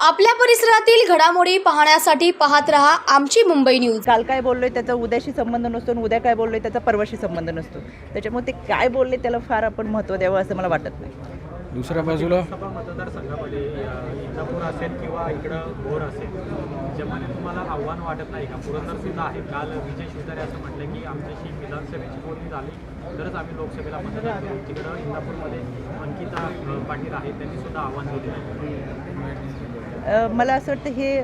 आपल्या परिसरातील घडामोडी पाहण्यासाठी पाहत रहा आमची मुंबई न्यूज. काल काय बोललोय त्याचा उद्याशी संबंध नसतो आणि उद्या काय बोललोय त्याचा परवाशी संबंध नसतो. त्याच्यामुळे ते काय बोलले त्याला फार आपण महत्त्व द्यावं असं मला वाटत नाही. दुसऱ्या बाजूला? लोकसभा मतदारसंघामध्ये इंदापूर असेल किंवा इकडं भोर असेल ज्यामध्ये तुम्हाला आव्हान वाटत नाही का? पुरंदर सुद्धा आहे. काल विजय शिवतारे असं म्हटलं की आमच्याशी विधानसभेची बोलणी झाली तरच आम्ही लोकसभेला मतदान करू. तिकडं इंदापूरमध्ये अंकिता पाटील आहेत त्यांनी सुद्धा आव्हान दिले. आहे मला असं वाटतं हे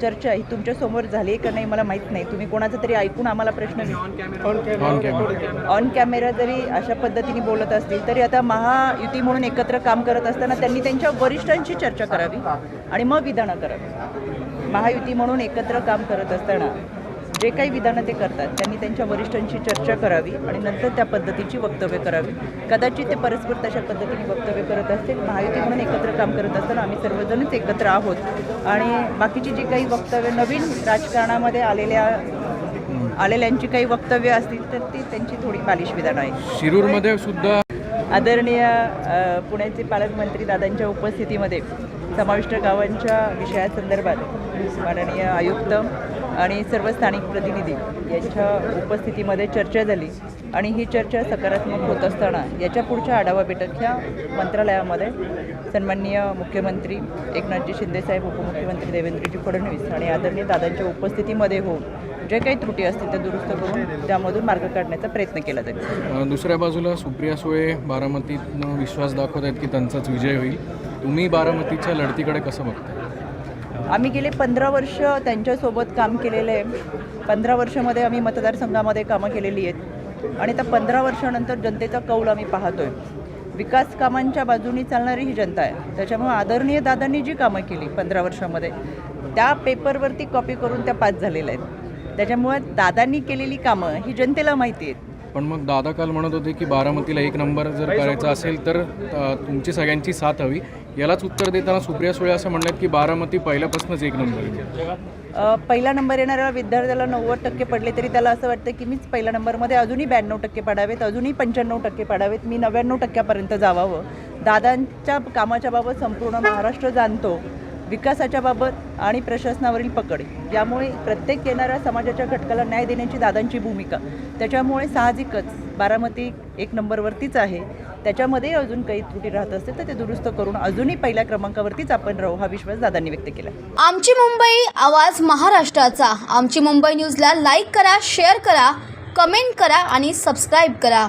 चर्चा ही तुमच्यासमोर झाली आहे का नाही मला माहीत नाही. तुम्ही कोणाचा तरी ऐकून आम्हाला प्रश्न विचारा. On camera on camera on camera जरी अशा पद्धतीने बोलत असतील तरी आता महायुती म्हणून एकत्र काम करत असताना त्यांनी त्यांच्या वरिष्ठांशी चर्चा करावी आणि मग विधानं करावी. महायुती म्हणून एकत्र काम करत असताना जे काही विधानं ते करतात त्यांनी त्यांच्या वरिष्ठांशी चर्चा करावी आणि नंतर त्या पद्धतीची वक्तव्य करावी. कदाचित ते परस्पर तशा पद्धतीने वक्तव्य करत असतील महायुती म्हणून एकत्र काम करत असताना आम्ही सर्वजणच एकत्र आहोत. आणि बाकीची जी काही वक्तव्य नवीन राजकारणामध्ये आलेल्या आलेल्यांची काही वक्तव्य असतील तर ती त्यांची थोडी बालिश विधानं आहेत. शिरूरमध्ये सुद्धा आदरणीय पुण्याचे पालकमंत्री दादांच्या उपस्थितीमध्ये समाविष्ट गावांच्या विषयासंदर्भात माननीय आयुक्त आणि सर्व स्थानिक प्रतिनिधी यांच्या उपस्थितीमध्ये चर्चा झाली. आणि ही चर्चा सकारात्मक होत असताना याच्या पुढच्या आढावा बैठक ह्या मंत्रालयामध्ये सन्माननीय मुख्यमंत्री एकनाथजी शिंदेसाहेब उपमुख्यमंत्री देवेंद्रजी फडणवीस आणि आदरणीय दादांच्या उपस्थितीमध्ये होऊन जे काही त्रुटी असतील त्या दुरुस्त करून त्यामधून मार्ग काढण्याचा प्रयत्न केला जाईल. दुसऱ्या बाजूला सुप्रिया सुळे बारामतीतनं विश्वास दाखवत आहेत की त्यांचाच विजय होईल. तुम्ही बारामतीच्या लढतीकडे कसं बघता आम्ही गेले पंधरा वर्ष त्यांच्यासोबत काम केलेलं. आहे पंधरा वर्षामध्ये आम्ही मतदारसंघामध्ये कामं केलेली आहेत. आणि त्या पंधरा वर्षानंतर जनतेचा कौल आम्ही पाहतोय. विकास कामांच्या बाजूनी चालणारी ही जनता आहे. त्याच्यामुळे आदरणीय दादांनी जी कामं केली पंधरा वर्षामध्ये त्या पेपरवरती कॉपी करून त्या पास झालेल्या आहेत. त्याच्यामुळे दादांनी केलेली कामं ही जनतेला माहिती आहेत. पण मग दादा काल म्हणत होते की बारामतीला एक नंबर जर करायचा असेल तर तुमची सगळ्यांची साथ हवी. यालाच उत्तर देताना सुप्रिया सुळे असं म्हणतात की बारामती पहिल्यापासूनच एक नंबर पहिला नंबर येणाऱ्या विद्यार्थ्याला नव्वद टक्के पडले तरी त्याला असं वाटतं की मीच पहिल्या नंबरमध्ये अजूनही ब्याण्णव टक्के पाडावेत अजूनही पंच्याण्णव टक्के पाडावेत मी नव्याण्णव टक्क्यापर्यंत जावावं. दादांच्या कामाच्या बाबत संपूर्ण महाराष्ट्र जाणतो. विकासाच्या बाबत आणि प्रशासनावरील पकड. यामुळे प्रत्येक येणाऱ्या समाजाच्या घटकाला न्याय देण्याची दादांची भूमिका. त्याच्यामुळे साहजिकच बारामती एक नंबरवरतीच आहे. त्याच्यामध्ये अजून काही त्रुटी राहत असतील तर ते दुरुस्त करून अजूनही पहिल्या क्रमांकावरतीच आपण राहू हा विश्वास दादांनी व्यक्त केला. आमची मुंबई आवाज महाराष्ट्राचा. आमची मुंबई न्यूजला लाईक करा शेअर करा कमेंट करा आणि सबस्क्राईब करा.